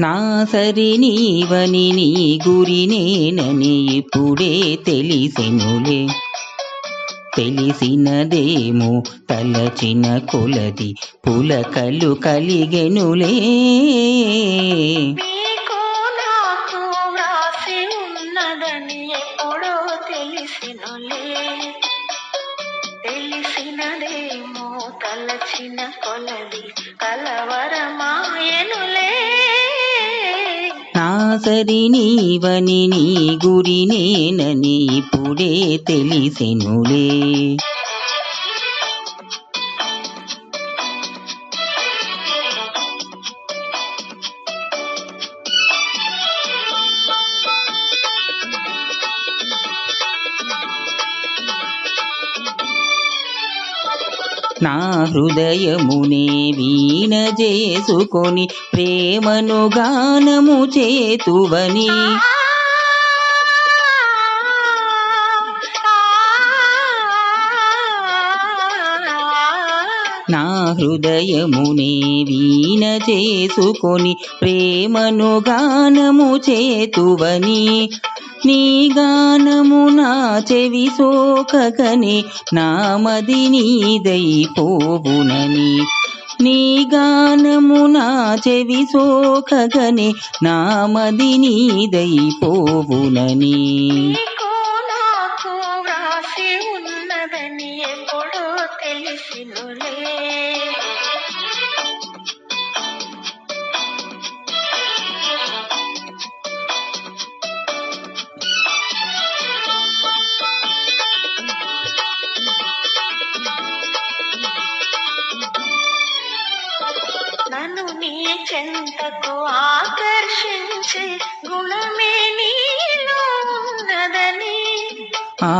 నా సరి నీవని నీ గురి నేనని ఇప్పుడే తెలిసెనులే. తెలిసినదేమో తలచిన కొలది పులకలు కలిగెనులే. తెలిసినదేమో తలచిన కొలది కలవరమాయనులే. నా సరి నీవని నీ గురి నేనని ఇప్పుడే తెలిసెనులే. నా హృదయమునే వీణ చేసుకొని ప్రేమను గానము చేతువని. నా హృదయమునే వీణ చేసుకొని ప్రేమను గానము చేతువని. నీ గానము చెవి సోకగని నామది నీదైపోవునని నీ గానము నా చెవి సోకగని నామది నీదైపోవునని మీకు నాకు ఉన్నదని ఎప్పుడో తెలిసినులే. నీ చెంతకు ఆకర్షించే గుణమే నీలో ఉన్నదని. ఆ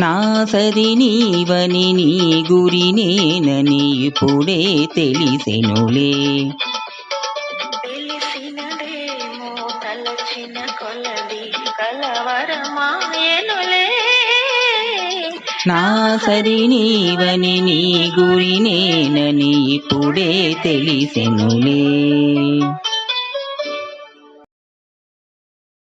నా సరి నీవని నీ గురి నేనని ఇప్పుడే తెలిసెనులే. నా సరి నీవని నీ గురి నేనని ఇప్పుడే తెలిసెనులే.